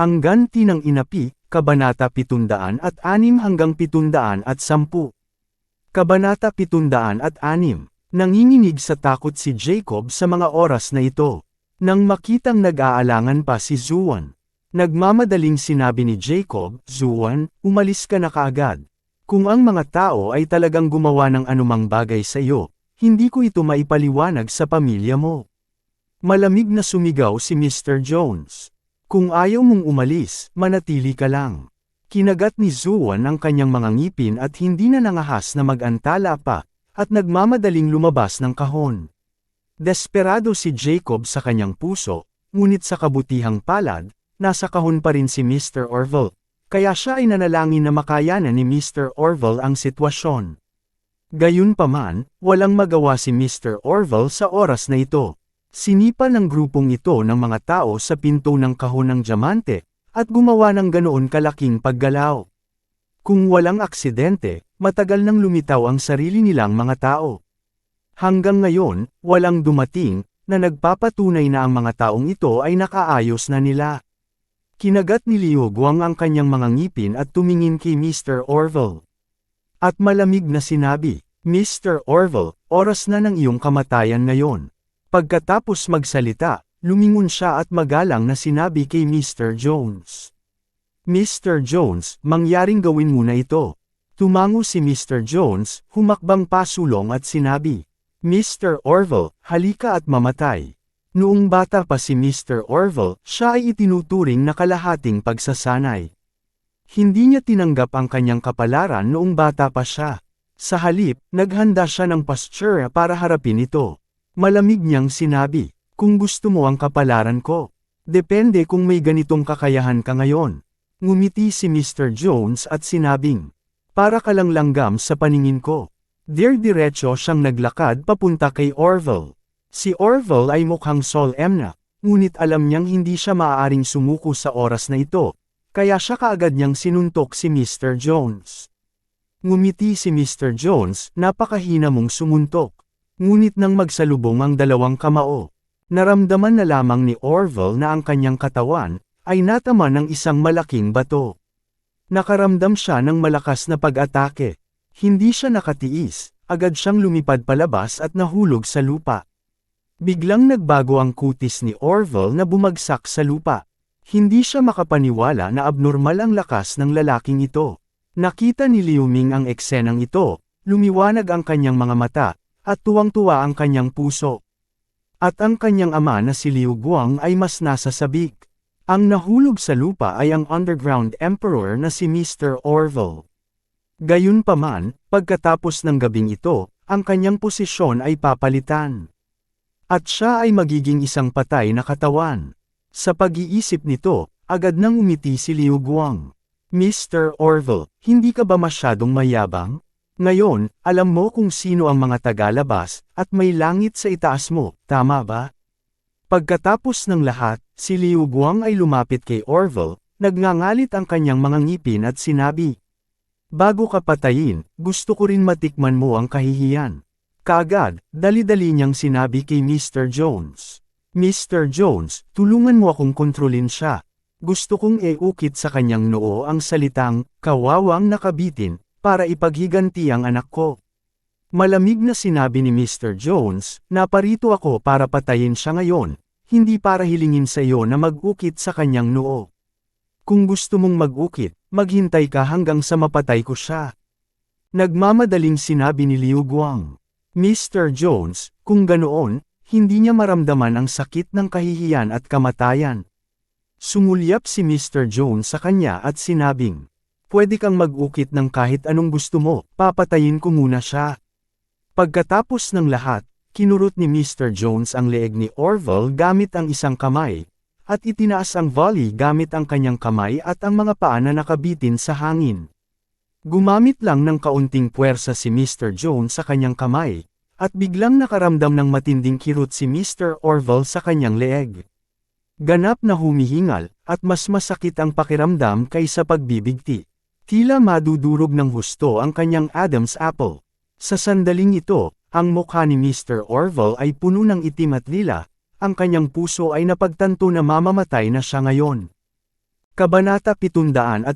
Ang ganti ng inapi, Kabanata 706 hanggang 710. Kabanata 706 Nanginginig sa takot si Jacob sa mga oras na ito. Nang makitang nag-aalangan pa si Zuan. Nagmamadaling sinabi ni Jacob, Zuan, umalis ka na kaagad. Kung ang mga tao ay talagang gumawa ng anumang bagay sa iyo, hindi ko ito maipaliwanag sa pamilya mo. Malamig na sumigaw si Mr. Jones. Kung ayaw mong umalis, manatili ka lang. Kinagat ni Zuan ang kanyang mga ngipin at hindi na nangahas na mag-antala pa, at nagmamadaling lumabas ng kahon. Desperado si Jacob sa kanyang puso, ngunit sa kabutihang palad, nasa kahon pa rin si Mr. Orville, kaya siya ay nanalangin na makayanan ni Mr. Orville ang sitwasyon. Gayunpaman, walang magawa si Mr. Orville sa oras na ito. Sinipa ng grupong ito ng mga tao sa pinto ng kahon ng diamante, at gumawa ng ganoon kalaking paggalaw. Kung walang aksidente, matagal nang lumitaw ang sarili nilang mga tao. Hanggang ngayon, walang dumating, na nagpapatunay na ang mga taong ito ay nakaayos na nila. Kinagat ni Liu Guang ang kanyang mga ngipin at tumingin kay Mr. Orville. At malamig na sinabi, Mr. Orville, oras na ng iyong kamatayan ngayon. Pagkatapos magsalita, lumingon siya at magalang na sinabi kay Mr. Jones. Mr. Jones, mangyaring gawin muna ito. Tumango si Mr. Jones, humakbang pasulong at sinabi, Mr. Orville, halika at mamatay. Noong bata pa si Mr. Orville, siya ay itinuturing na kalahating pagsasanay. Hindi niya tinanggap ang kanyang kapalaran noong bata pa siya. Sa halip, naghanda siya ng pasture para harapin ito. Malamig niyang sinabi, kung gusto mo ang kapalaran ko. Depende kung may ganitong kakayahan ka ngayon. Ngumiti si Mr. Jones at sinabing, para ka lang langgam sa paningin ko. Dir-diretso siyang naglakad papunta kay Orville. Si Orville ay mukhang solemn na, ngunit alam niyang hindi siya maaaring sumuko sa oras na ito, kaya siya kaagad niyang sinuntok si Mr. Jones. Ngumiti si Mr. Jones, napakahina mong sumuntok. Ngunit nang magsalubong ang dalawang kamao, naramdaman na lamang ni Orville na ang kanyang katawan, ay natama ng isang malaking bato. Nakaramdam siya ng malakas na pag-atake. Hindi siya nakatiis, agad siyang lumipad palabas at nahulog sa lupa. Biglang nagbago ang kutis ni Orville na bumagsak sa lupa. Hindi siya makapaniwala na abnormal ang lakas ng lalaking ito. Nakita ni Liu Ming ang eksenang ito, lumiwanag ang kanyang mga mata, at tuwang-tuwa ang kanyang puso. At ang kanyang ama na si Liu Guang ay mas nasa sabik. Ang nahulog sa lupa ay ang underground emperor na si Mr. Orville. Gayunpaman, pagkatapos ng gabing ito, ang kanyang posisyon ay papalitan. At siya ay magiging isang patay na katawan. Sa pag-iisip nito, agad nang umiti si Liu Guang. Mr. Orville, hindi ka ba masyadong mayabang? Ngayon, alam mo kung sino ang mga tagalabas, at may langit sa itaas mo, tama ba? Pagkatapos ng lahat, si Liu Guang ay lumapit kay Orville, nagngangalit ang kanyang mga ngipin at sinabi, Bago ka patayin, gusto ko rin matikman mo ang kahihiyan. Kaagad, dali-dali niyang sinabi kay Mr. Jones. Mr. Jones, tulungan mo akong kontrolin siya. Gusto kong eukit sa kanyang noo ang salitang, kawawang nakabitin, para ipaghiganti ang anak ko. Malamig na sinabi ni Mr. Jones, naparito ako para patayin siya ngayon, hindi para hilingin sa iyo na mag-ukit sa kanyang noo. Kung gusto mong mag-ukit, maghintay ka hanggang sa mapatay ko siya. Nagmamadaling sinabi ni Liu Guang. Mr. Jones, kung ganoon, hindi niya maramdaman ang sakit ng kahihiyan at kamatayan. Sumulyap si Mr. Jones sa kanya at sinabing, Pwede kang mag-ukit ng kahit anong gusto mo, papatayin ko muna siya. Pagkatapos ng lahat, kinurot ni Mr. Jones ang leeg ni Orville gamit ang isang kamay, at itinaas ang volley gamit ang kanyang kamay at ang mga paa na nakabitin sa hangin. Gumamit lang ng kaunting puwersa si Mr. Jones sa kanyang kamay, at biglang nakaramdam ng matinding kirot si Mr. Orville sa kanyang leeg. Ganap na humihingal, at mas masakit ang pakiramdam kaysa pagbibigti. Tila madudurog ng husto ang kanyang Adam's apple. Sa sandaling ito, ang mukha ni Mr. Orville ay puno ng itim at lila, ang kanyang puso ay napagtanto na mamamatay na siya ngayon. Kabanata 707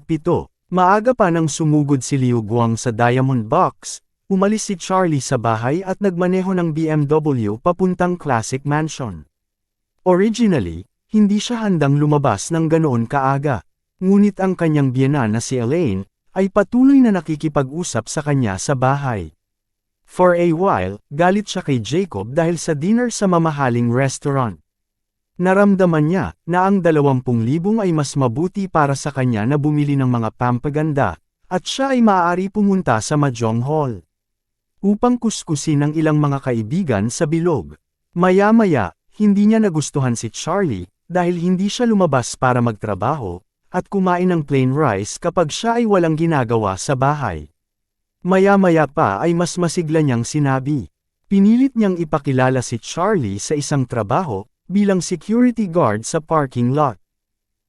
Maaga pa nang sumugod si Liu Guang sa Diamond Box, umalis si Charlie sa bahay at nagmaneho ng BMW papuntang Classic Mansion. Originally, hindi siya handang lumabas ng ganoon kaaga, ngunit ang kanyang biyena na si Elaine, ay patuloy na nakikipag-usap sa kanya sa bahay. For a while, galit siya kay Jacob dahil sa dinner sa mamahaling restaurant. Naramdaman niya na ang 20,000 ay mas mabuti para sa kanya na bumili ng mga pampaganda, at siya ay maaari pumunta sa Mahjong Hall. Upang kuskusin ang ilang mga kaibigan sa bilog. Maya-maya, hindi niya nagustuhan si Charlie, dahil hindi siya lumabas para magtrabaho, at kumain ng plain rice kapag siya ay walang ginagawa sa bahay. Maya-maya pa ay mas masigla niyang sinabi. Pinilit niyang ipakilala si Charlie sa isang trabaho, bilang security guard sa parking lot.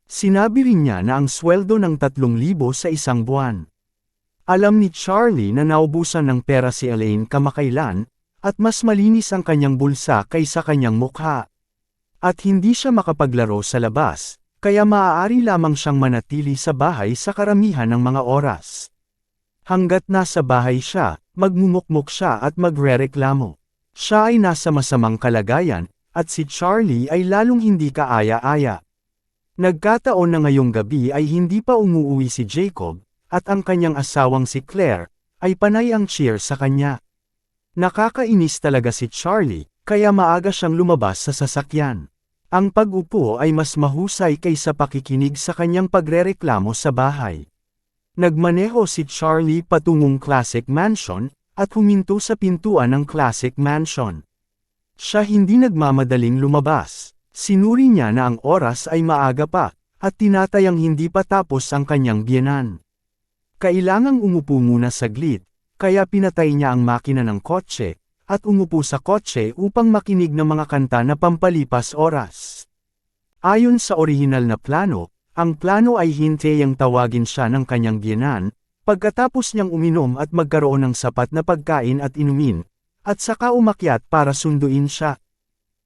Sinabi rin niya na ang sweldo ng 3,000 sa isang buwan. Alam ni Charlie na naubusan ng pera si Elaine kamakailan, at mas malinis ang kanyang bulsa kaysa kanyang mukha. At hindi siya makapaglaro sa labas, kaya maaari lamang siyang manatili sa bahay sa karamihan ng mga oras. Hanggat nasa bahay siya, magmumukmuk siya at magrereklamo. Siya ay nasa masamang kalagayan, at si Charlie ay lalong hindi kaaya-aya. Nagkataon na ngayong gabi ay hindi pa umuuwi si Jacob, at ang kanyang asawang si Claire, ay panay ang cheer sa kanya. Nakakainis talaga si Charlie, kaya maaga siyang lumabas sa sasakyan. Ang pag-upo ay mas mahusay kaysa pakikinig sa kanyang pagrereklamo sa bahay. Nagmaneho si Charlie patungong Classic Mansion, at huminto sa pintuan ng Classic Mansion. Siya hindi nagmamadaling lumabas. Sinuri niya na ang oras ay maaga pa, at tinatayang hindi pa tapos ang kanyang biyenan. Kailangang umupo muna saglit, kaya pinatay niya ang makina ng kotse, at umupo sa kotse upang makinig ng mga kanta na pampalipas oras. Ayon sa orihinal na plano, ang plano ay hintayang tawagin siya ng kanyang biyenan, pagkatapos niyang uminom at magkaroon ng sapat na pagkain at inumin, at saka umakyat para sunduin siya.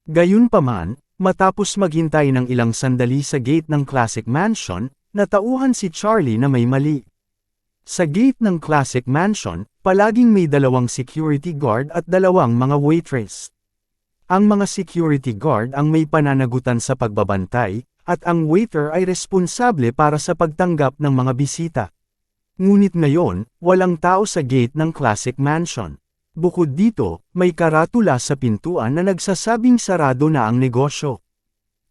Gayunpaman, matapos maghintay ng ilang sandali sa gate ng Classic Mansion, natauhan si Charlie na may mali. Sa gate ng Classic Mansion, palaging may dalawang security guard at dalawang mga waitress. Ang mga security guard ang may pananagutan sa pagbabantay, at ang waiter ay responsable para sa pagtanggap ng mga bisita. Ngunit ngayon, walang tao sa gate ng Classic Mansion. Bukod dito, may karatula sa pintuan na nagsasabing sarado na ang negosyo.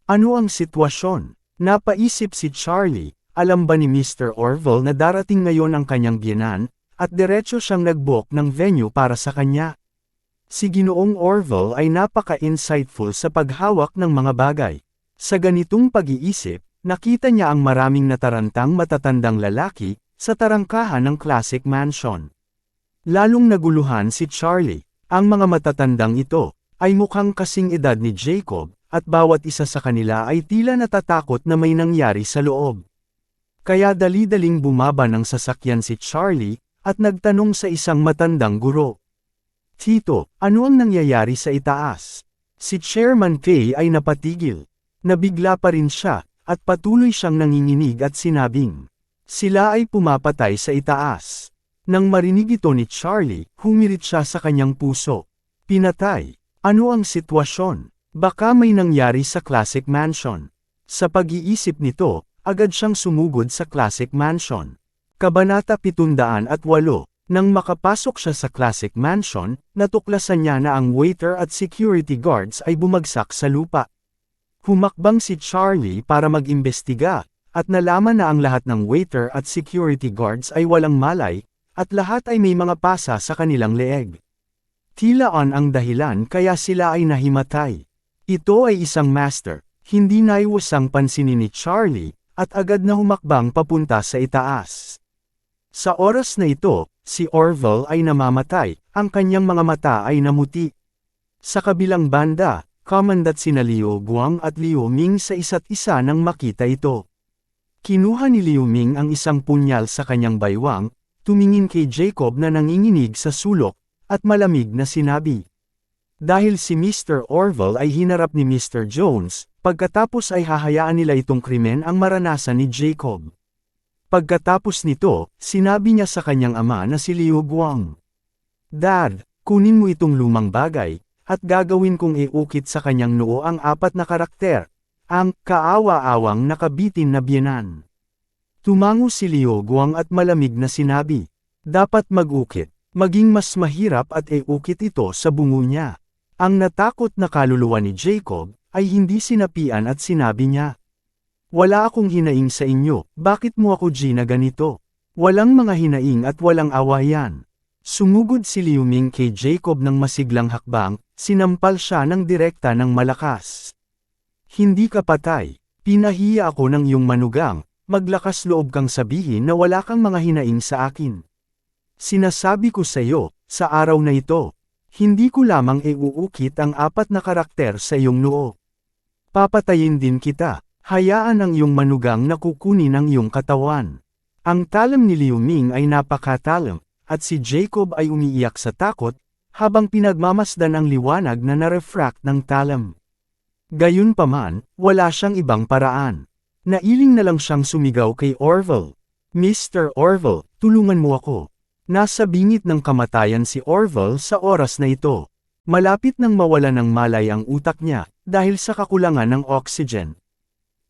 Ano ang sitwasyon? Napaisip si Charlie, alam ba ni Mr. Orville na darating ngayon ang kanyang biyanan, at diretso siyang nag-book ng venue para sa kanya. Si Ginoong Orville ay napaka-insightful sa paghawak ng mga bagay. Sa ganitong pag-iisip, nakita niya ang maraming natarantang matatandang lalaki, sa tarangkahan ng Classic Mansion. Lalong naguluhan si Charlie. Ang mga matatandang ito, ay mukhang kasing edad ni Jacob, at bawat isa sa kanila ay tila natatakot na may nangyari sa loob. Kaya dali-daling bumaba ng sasakyan si Charlie, at nagtanong sa isang matandang guro. Tito, ano ang nangyayari sa itaas? Si Chairman Kay ay napatigil. Nabigla pa rin siya, at patuloy siyang nanginginig at sinabing, sila ay pumapatay sa itaas. Nang marinig ito ni Charlie, humirit siya sa kanyang puso. Pinatay. Ano ang sitwasyon? Baka may nangyari sa Classic Mansion. Sa pag-iisip nito, agad siyang sumugod sa Classic Mansion. Kabanata 708 Nang makapasok siya sa Classic Mansion, natuklasan niya na ang waiter at security guards ay bumagsak sa lupa. Humakbang si Charlie para mag-imbestiga, at nalaman na ang lahat ng waiter at security guards ay walang malay, at lahat ay may mga pasa sa kanilang leeg. Tila on ang dahilan kaya sila ay nahimatay. Ito ay isang master, Hindi naiwasang pansinin ni Charlie, at agad na humakbang papunta sa itaas. Sa oras na ito, si Orville ay namamatay, ang kanyang mga mata ay namuti. Sa kabilang banda, Commandant sina Liu Guang at Liu Ming sa isa't isa nang makita ito. Kinuha ni Liu Ming ang isang punyal sa kanyang baywang, tumingin kay Jacob na nanginginig sa sulok, at malamig na sinabi. Dahil si Mr. Orville ay hinarap ni Mr. Jones, pagkatapos ay hahayaan nila itong krimen ang maranasan ni Jacob. Pagkatapos nito, sinabi niya sa kanyang ama na si Liu Guang. Dad, kunin mo itong lumang bagay, at gagawin kong iukit sa kanyang noo ang apat na karakter, ang kaawa-awang nakabitin na biyenan. Tumango si Liu Guang at malamig na sinabi, dapat mag-ukit, maging mas mahirap at iukit ito sa bungo niya. Ang natakot na kaluluwa ni Jacob, ay hindi sinapian at sinabi niya, Wala akong hinaing sa inyo, bakit mo ako Gina ganito? Walang mga hinaing at walang awayan. Sumugod si Liu Ming kay Jacob ng masiglang hakbang, sinampal siya ng direkta ng malakas. Hindi ka patay, pinahiya ako ng iyong manugang, maglakas loob kang sabihin na wala kang mga hinaing sa akin. Sinasabi ko sa iyo, sa araw na ito, hindi ko lamang iuukit ang apat na karakter sa iyong noo. Papatayin din kita, hayaan ang iyong manugang na kukunin ang iyong katawan. Ang talam ni Liu Ming ay napakatalam, at si Jacob ay umiiyak sa takot, habang pinagmamasdan ang liwanag na narefract ng talam. Gayunpaman, wala siyang ibang paraan. Nailing na lang siyang sumigaw kay Orville. Mr. Orville, tulungan mo ako. Nasa bingit ng kamatayan si Orville sa oras na ito. Malapit nang mawala ng malay ang utak niya, dahil sa kakulangan ng oxygen.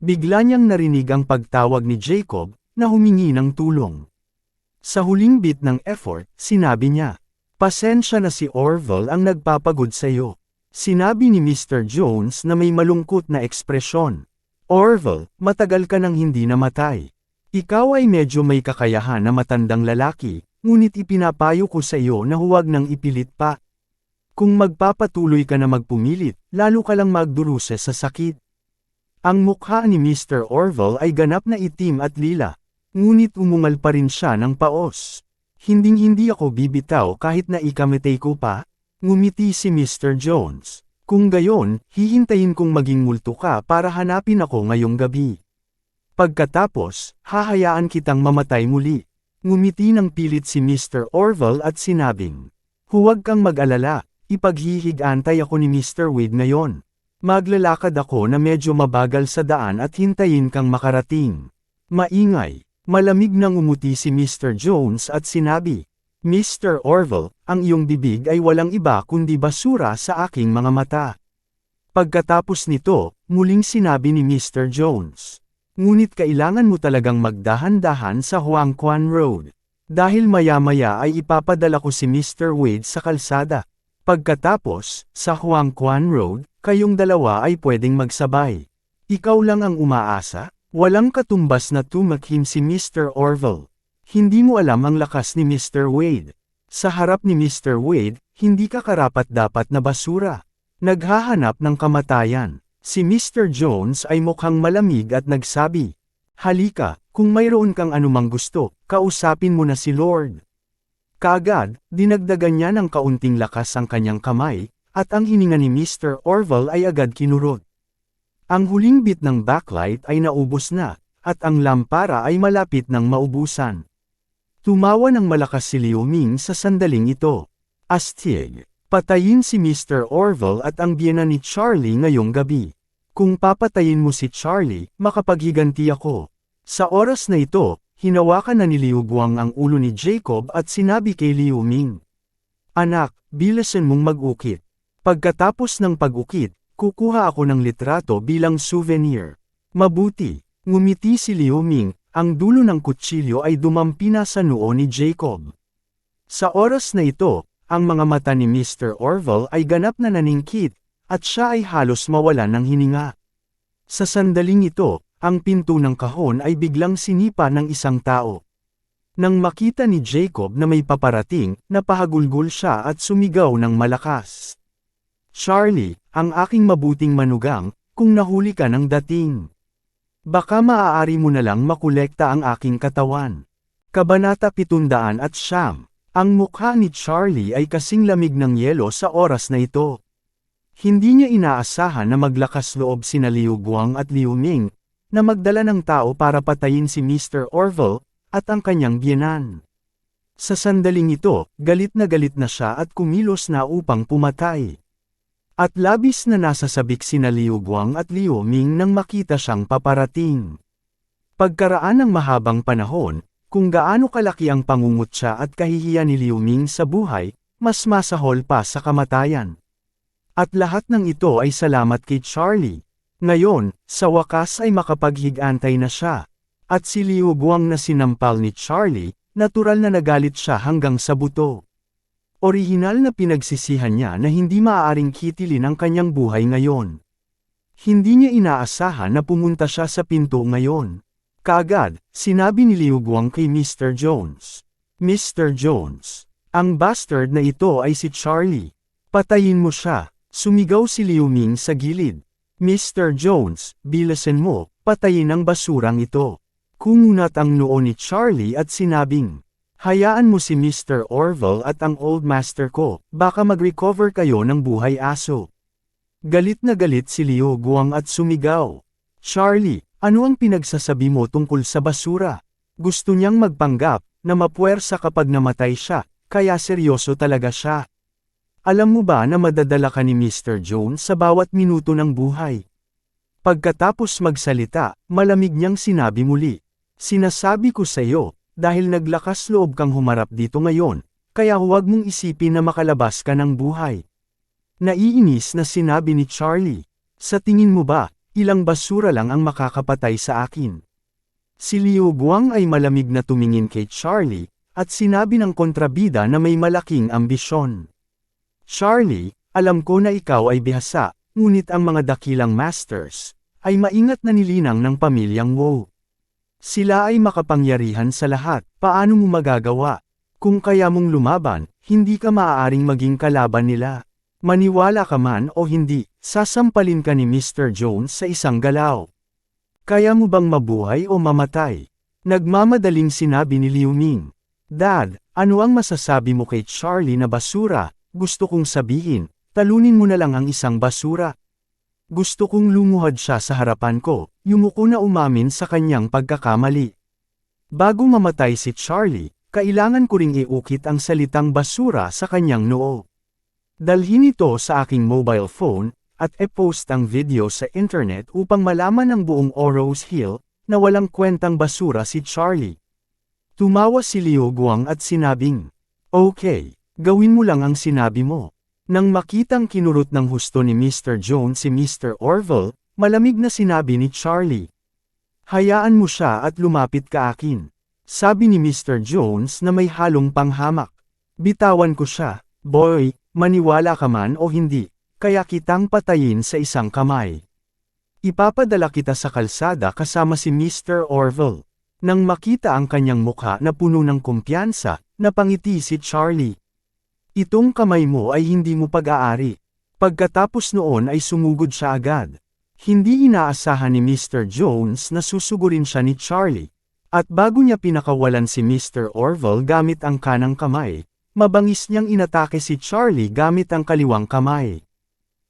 Bigla niyang narinig ang pagtawag ni Jacob, na humingi ng tulong. Sa huling bit ng effort, sinabi niya, Pasensya na si Orville ang nagpapagod sa iyo. Sinabi ni Mr. Jones na may malungkot na ekspresyon. Orville, matagal ka nang hindi namatay. Ikaw ay medyo may kakayahan na matandang lalaki, ngunit ipinapayo ko sa iyo na huwag nang ipilit pa. Kung magpapatuloy ka na magpumilit, lalo ka lang magduruse sa sakit. Ang mukha ni Mr. Orville ay ganap na itim at lila, Ngunit umungal pa rin siya ng paos. Hinding-hindi ako bibitaw kahit na ikamitay ko pa, ngumiti si Mr. Jones. Kung gayon, hihintayin kong maging multo ka para hanapin ako ngayong gabi. Pagkatapos, hahayaan kitang mamatay muli. Ngumiti ng pilit si Mr. Orville at sinabing, Huwag kang mag-alala, ipaghihigantay ako ni Mr. Wade ngayon. Maglalakad ako na medyo mabagal sa daan at hintayin kang makarating. Maingay. Malamig nang umuti si Mr. Jones at sinabi, Mr. Orville, ang iyong bibig ay walang iba kundi basura sa aking mga mata. Pagkatapos nito, muling sinabi ni Mr. Jones, Ngunit kailangan mo talagang magdahan-dahan sa Huang Quan Road. Dahil maya-maya ay ipapadala ko si Mr. Wade sa kalsada. Pagkatapos, sa Huang Quan Road, kayong dalawa ay pwedeng magsabay. Ikaw lang ang umaasa, Walang katumbas na tumakhim si Mr. Orville. Hindi mo alam ang lakas ni Mr. Wade. Sa harap ni Mr. Wade, hindi ka karapat-dapat na basura. Naghahanap ng kamatayan. Si Mr. Jones ay mukhang malamig at nagsabi, Halika, kung mayroon kang anumang gusto, kausapin mo na si Lord. Kaagad, dinagdagan niya ng kaunting lakas ang kanyang kamay, at ang hininga ni Mr. Orville ay agad kinurot. Ang huling bit ng backlight ay naubos na, at ang lampara ay malapit ng maubusan. Tumawa ng malakas si Liu Ming sa sandaling ito. Astig, patayin si Mr. Orville at ang biyena ni Charlie ngayong gabi. Kung papatayin mo si Charlie, makapaghiganti ako. Sa oras na ito, hinawakan na ni Liu Guang ang ulo ni Jacob at sinabi kay Liu Ming. Anak, bilisan mong mag-ukit. Pagkatapos ng pag-ukit, Kukuha ako ng litrato bilang souvenir. Mabuti, ngumiti si Liu Ming, ang dulo ng kutsilyo ay dumampi na sa noo ni Jacob. Sa oras na ito, ang mga mata ni Mr. Orville ay ganap na naningkit, at siya ay halos mawalan ng hininga. Sa sandaling ito, ang pinto ng kahon ay biglang sinipa ng isang tao. Nang makita ni Jacob na may paparating, napahagulgol siya at sumigaw ng malakas. Charlie, ang aking mabuting manugang, kung nahuli ka ng dating. Baka maaari mo na lang makolekta ang aking katawan. Kabanata 700 at Siyam. Ang mukha ni Charlie ay kasing lamig ng yelo sa oras na ito. Hindi niya inaasahan na maglakas loob sina Liu Guang at Liu Ming, na magdala ng tao para patayin si Mr. Orville, at ang kanyang biyenan. Sa sandaling ito, galit na galit na siya at kumilos na upang pumatay. At labis na nasasabik sina Liu Guang at Liu Ming nang makita siyang paparating. Pagkaraan ng mahabang panahon, kung gaano kalaki ang pangungutya at kahihiyan ni Liu Ming sa buhay, mas masahol pa sa kamatayan. At lahat ng ito ay salamat kay Charlie. Ngayon, sa wakas ay makapaghigantay na siya. At si Liu Guang na sinampal ni Charlie, natural na nagalit siya hanggang sa buto. Orihinal na pinagsisihan niya na hindi maaaring kitilin ang kanyang buhay ngayon. Hindi niya inaasahan na pumunta siya sa pinto ngayon. Kaagad, sinabi ni Liu Guang kay Mr. Jones. Mr. Jones, ang bastard na ito ay si Charlie. Patayin mo siya. Sumigaw si Liu Ming sa gilid. Mr. Jones, bilasan mo, patayin ang basurang ito. Kumunat ang noo ni Charlie at sinabing, Hayaan mo si Mr. Orville at ang old master ko, baka mag-recover kayo ng buhay aso. Galit na galit si Leo Guang at sumigaw. Charlie, ano ang pinagsasabi mo tungkol sa basura? Gusto niyang magpanggap, na mapuwersa kapag namatay siya, kaya seryoso talaga siya. Alam mo ba na madadala ka ni Mr. Jones sa bawat minuto ng buhay? Pagkatapos magsalita, malamig niyang sinabi muli. Sinasabi ko sa iyo, dahil naglakas loob kang humarap dito ngayon, kaya huwag mong isipin na makalabas ka ng buhay. Naiinis na sinabi ni Charlie, sa tingin mo ba, ilang basura lang ang makakapatay sa akin? Si Liu Guang ay malamig na tumingin kay Charlie, at sinabi ng kontrabida na may malaking ambisyon. Charlie, alam ko na ikaw ay bihasa, ngunit ang mga dakilang masters, ay maingat na nilinang ng pamilyang Wu. Sila ay makapangyarihan sa lahat, paano mo magagawa? Kung kaya mong lumaban, hindi ka maaaring maging kalaban nila. Maniwala ka man o hindi, sasampalin ka ni Mr. Jones sa isang galaw. Kaya mo bang mabuhay o mamatay? Nagmamadaling sinabi ni Liu Ming. Dad, ano ang masasabi mo kay Charlie na basura? Gusto kong sabihin, talunin mo na lang ang isang basura. Gusto kong lumuhad siya sa harapan ko, yumuko na umamin sa kanyang pagkakamali. Bago mamatay si Charlie, kailangan ko ring iukit ang salitang basura sa kanyang noo. Dalhin ito sa aking mobile phone, at e-post ang video sa internet upang malaman ng buong Oros Hill, na walang kwentang basura si Charlie. Tumawa si Liu Guang at sinabing, Okay, gawin mo lang ang sinabi mo. Nang makitang kinurot ng husto ni Mr. Jones si Mr. Orville, malamig na sinabi ni Charlie. Hayaan mo siya at lumapit ka akin. Sabi ni Mr. Jones na may halong panghamak. Bitawan ko siya, boy, maniwala ka man o hindi, kaya kitang patayin sa isang kamay. Ipapadala kita sa kalsada kasama si Mr. Orville. Nang makita ang kanyang mukha na puno ng kumpiyansa, napangiti si Charlie. Itong kamay mo ay hindi mo pag-aari. Pagkatapos noon ay sumugod siya agad. Hindi inaasahan ni Mr. Jones na susugurin siya ni Charlie. At bago niya pinakawalan si Mr. Orville gamit ang kanang kamay, mabangis niyang inatake si Charlie gamit ang kaliwang kamay.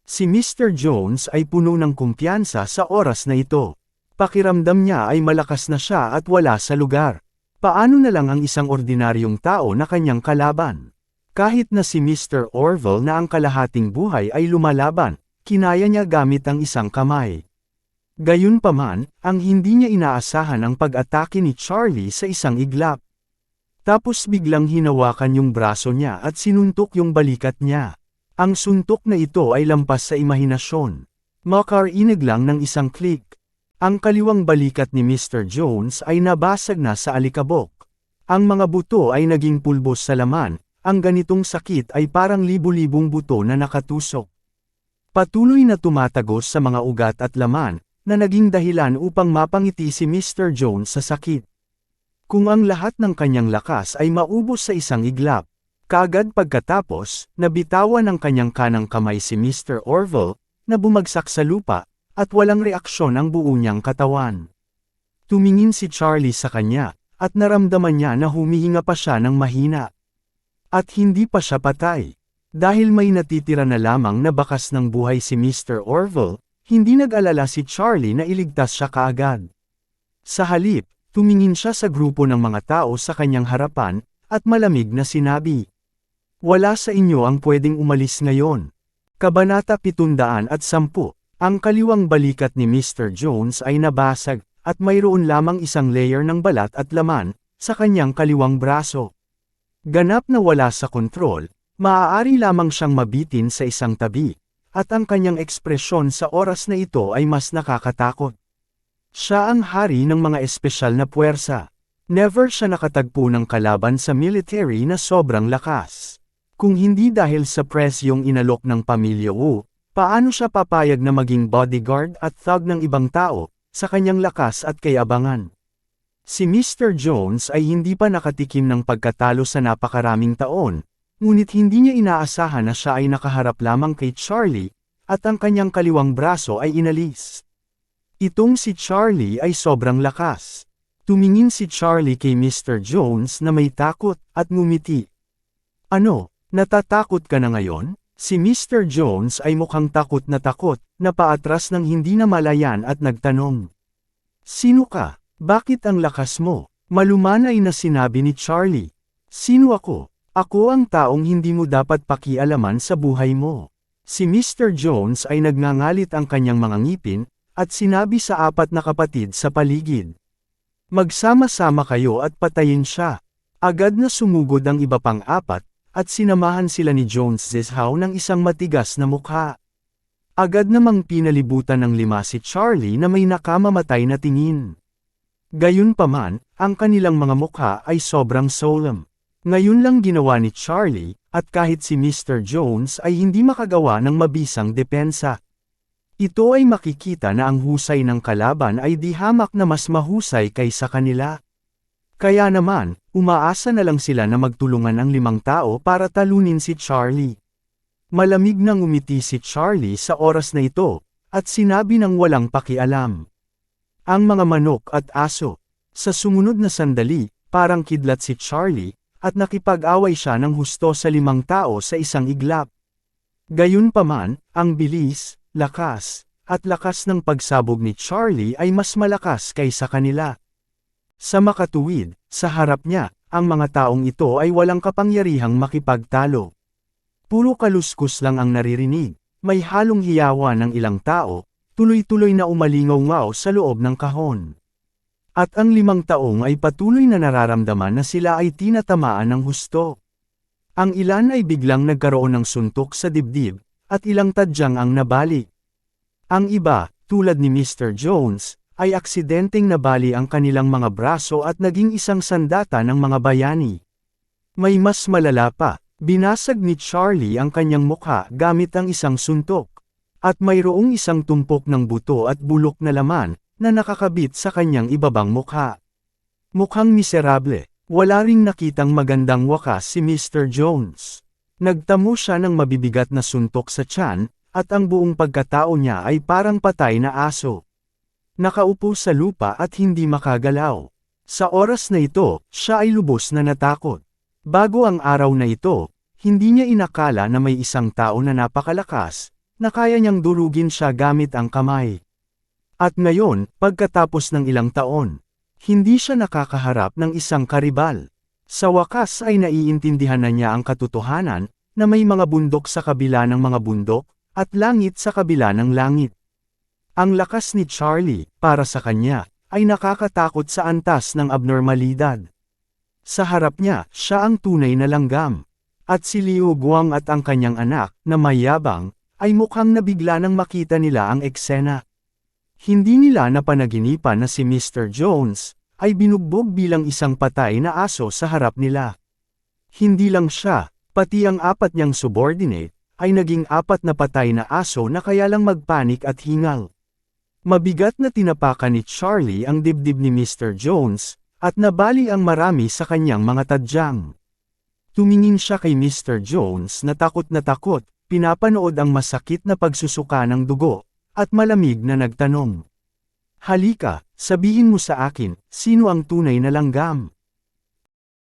Si Mr. Jones ay puno ng kumpiyansa sa oras na ito. Pakiramdam niya ay malakas na siya at wala sa lugar. Paano na lang ang isang ordinaryong tao na kanyang kalaban? Kahit na si Mr. Orville na ang kalahating buhay ay lumalaban, kinaya niya gamit ang isang kamay. Gayunpaman, ang hindi niya inaasahan ang pag-atake ni Charlie sa isang iglap. Tapos biglang hinawakan yung braso niya at sinuntok yung balikat niya. Ang suntok na ito ay lampas sa imahinasyon. Makarinig lang ng isang click. Ang kaliwang balikat ni Mr. Jones ay nabasag na sa alikabok. Ang mga buto ay naging pulbos sa laman, ang ganitong sakit ay parang libu-libong buto na nakatusok. Patuloy na tumatagos sa mga ugat at laman, na naging dahilan upang mapangiti si Mr. Jones sa sakit. Kung ang lahat ng kanyang lakas ay maubos sa isang iglap, kagad pagkatapos, nabitawan ng kanyang kanang kamay si Mr. Orville, na bumagsak sa lupa, at walang reaksyon ang buo niyang katawan. Tumingin si Charlie sa kanya, at naramdaman niya na humihinga pa siya ng mahina. At hindi pa siya patay. Dahil may natitira na lamang na bakas ng buhay si Mr. Orville, hindi nag-alala si Charlie na iligtas siya kaagad. Sa halip, tumingin siya sa grupo ng mga tao sa kanyang harapan, at malamig na sinabi. Wala sa inyo ang pwedeng umalis ngayon. Kabanata 710, ang kaliwang balikat ni Mr. Jones ay nabasag, at mayroon lamang isang layer ng balat at laman, sa kanyang kaliwang braso. Ganap na wala sa kontrol, maaari lamang siyang mabitin sa isang tabi, at ang kanyang ekspresyon sa oras na ito ay mas nakakatakot. Siya ang hari ng mga espesyal na puwersa. Never siya nakatagpo ng kalaban sa military na sobrang lakas. Kung hindi dahil sa presyong inalok ng pamilya Wu, paano siya papayag na maging bodyguard at thug ng ibang tao, sa kanyang lakas at kayabangan. Si Mr. Jones ay hindi pa nakatikim ng pagkatalo sa napakaraming taon, ngunit hindi niya inaasahan na siya ay nakaharap lamang kay Charlie, at ang kanyang kaliwang braso ay inalis. Itong si Charlie ay sobrang lakas. Tumingin si Charlie kay Mr. Jones na may takot at ngumiti. Ano, natatakot ka na ngayon? Si Mr. Jones ay mukhang takot na takot, na paatras ng hindi na malayan at nagtanong. Sino ka? Bakit ang lakas mo? Malumanay na sinabi ni Charlie. Sino ako? Ako ang taong hindi mo dapat pakialaman sa buhay mo. Si Mr. Jones ay nagngangalit ang kanyang mga ngipin, at sinabi sa apat na kapatid sa paligid. Magsama-sama kayo at patayin siya. Agad na sumugod ang iba pang apat, at sinamahan sila ni Jones Zeshow ng isang matigas na mukha. Agad namang pinalibutan ng lima si Charlie na may nakamamatay na tingin. Gayunpaman, ang kanilang mga mukha ay sobrang solemn. Ngayon lang ginawa ni Charlie, at kahit si Mr. Jones ay hindi makagawa ng mabisang depensa. Ito ay makikita na ang husay ng kalaban ay di hamak na mas mahusay kaysa kanila. Kaya naman, umaasa na lang sila na magtulungan ang limang tao para talunin si Charlie. Malamig nang umiti si Charlie sa oras na ito, at sinabi ng walang pakialam. Ang mga manok at aso. Sa sumunod na sandali, parang kidlat si Charlie, at nakipag-away siya ng husto sa limang tao sa isang iglap. Gayunpaman, ang bilis, lakas, at lakas ng pagsabog ni Charlie ay mas malakas kaysa kanila. Sa makatuwid, sa harap niya, ang mga taong ito ay walang kapangyarihang makipagtalo. Puro kaluskus lang ang naririnig, may halong hiyawa ng ilang tao, tuloy-tuloy na umalingaw-ngaw sa loob ng kahon. At ang limang taong ay patuloy na nararamdaman na sila ay tinatamaan ng husto. Ang ilan ay biglang nagkaroon ng suntok sa dibdib, at ilang tadyang ang nabali. Ang iba, tulad ni Mr. Jones, ay aksidenteng nabali ang kanilang mga braso at naging isang sandata ng mga bayani. May mas malala pa, binasag ni Charlie ang kanyang mukha gamit ang isang suntok. At mayroong isang tumpok ng buto at bulok na laman, na nakakabit sa kanyang ibabang mukha. Mukhang miserable, wala ring nakitang magandang wakas si Mr. Jones. Nagtamo siya ng mabibigat na suntok sa tiyan, at ang buong pagkatao niya ay parang patay na aso. Nakaupo sa lupa at hindi makagalaw. Sa oras na ito, siya ay lubos na natakot. Bago ang araw na ito, hindi niya inakala na may isang tao na napakalakas, na kaya niyang durugin siya gamit ang kamay. At ngayon, pagkatapos ng ilang taon, hindi siya nakakaharap ng isang karibal. Sa wakas ay naiintindihan na niya ang katotohanan, na may mga bundok sa kabila ng mga bundok, at langit sa kabila ng langit. Ang lakas ni Charlie, para sa kanya, ay nakakatakot sa antas ng abnormalidad. Sa harap niya, siya ang tunay na langgam. At si Liu Guang at ang kanyang anak, na mayabang, ay mukhang nabigla nang makita nila ang eksena. Hindi nila napanaginipan na si Mr. Jones, ay binugbog bilang isang patay na aso sa harap nila. Hindi lang siya, pati ang apat niyang subordinate, ay naging apat na patay na aso na kaya lang magpanik at hingal. Mabigat na tinapakan ni Charlie ang dibdib ni Mr. Jones, at nabali ang marami sa kanyang mga tadyang. Tumingin siya kay Mr. Jones na takot na takot, pinapanood ang masakit na pagsusuka ng dugo, at malamig na nagtanong. Halika, sabihin mo sa akin, sino ang tunay na langgam?